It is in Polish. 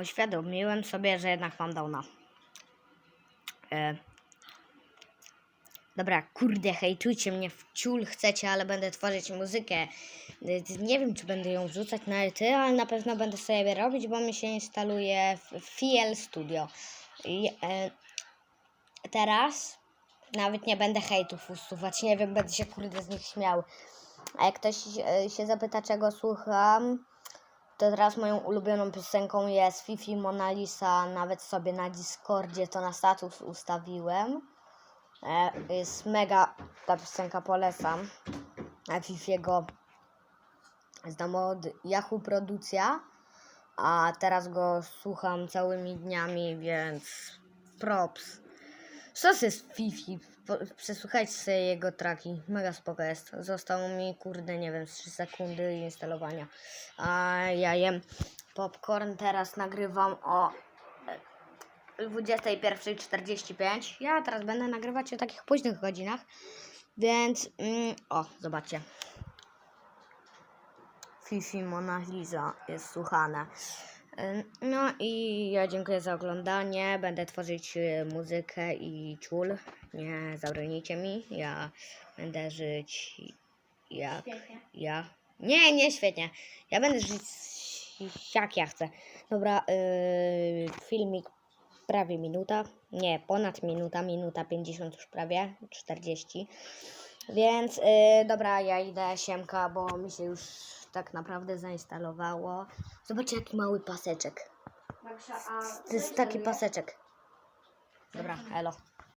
uświadomiłem sobie, że jednak mam downa. E, dobra, kurde, hejtujcie mnie w ciul chcecie, ale będę tworzyć muzykę. E, Nie wiem, czy będę ją wrzucać na ety, ale na pewno będę sobie robić, bo mi się instaluje FL Studio. I, e, teraz nawet nie będę hejtów usuwać, nie wiem, będę się kurde z nich śmiał. A jak ktoś e, się zapyta, czego słucham, to teraz moją ulubioną piosenką jest Fifi Mona Lisa. Nawet sobie na Discordzie to na status ustawiłem. E, jest mega ta piosenka, polecam. A Fifiego znam od Yahoo Produkcja, a teraz go słucham całymi dniami, więc props. Co jest Fifi? Przesłuchajcie sobie jego traki. Mega spoko jest. Zostało mi, kurde, nie wiem, z 3 sekundy instalowania. A ja jem popcorn. Teraz nagrywam o e, 21.45. Ja teraz będę nagrywać o takich późnych godzinach. Więc, mm, o, zobaczcie. Fifi Mona Lisa jest słuchane. No i ja dziękuję za oglądanie. Będę tworzyć y, muzykę i ciul. Nie zabronicie mi. Ja będę żyć jak Świetnie. ja. Nie, nie świetnie. Ja będę żyć jak ja chcę. Dobra, yy, filmik prawie minuta. Nie, ponad minuta, minuta 50 już prawie, 40. Więc yy, dobra, ja idę siemka, bo mi się już tak naprawdę zainstalowało. Zobaczcie jaki mały paseczek. To jest taki paseczek. Dobra, elo.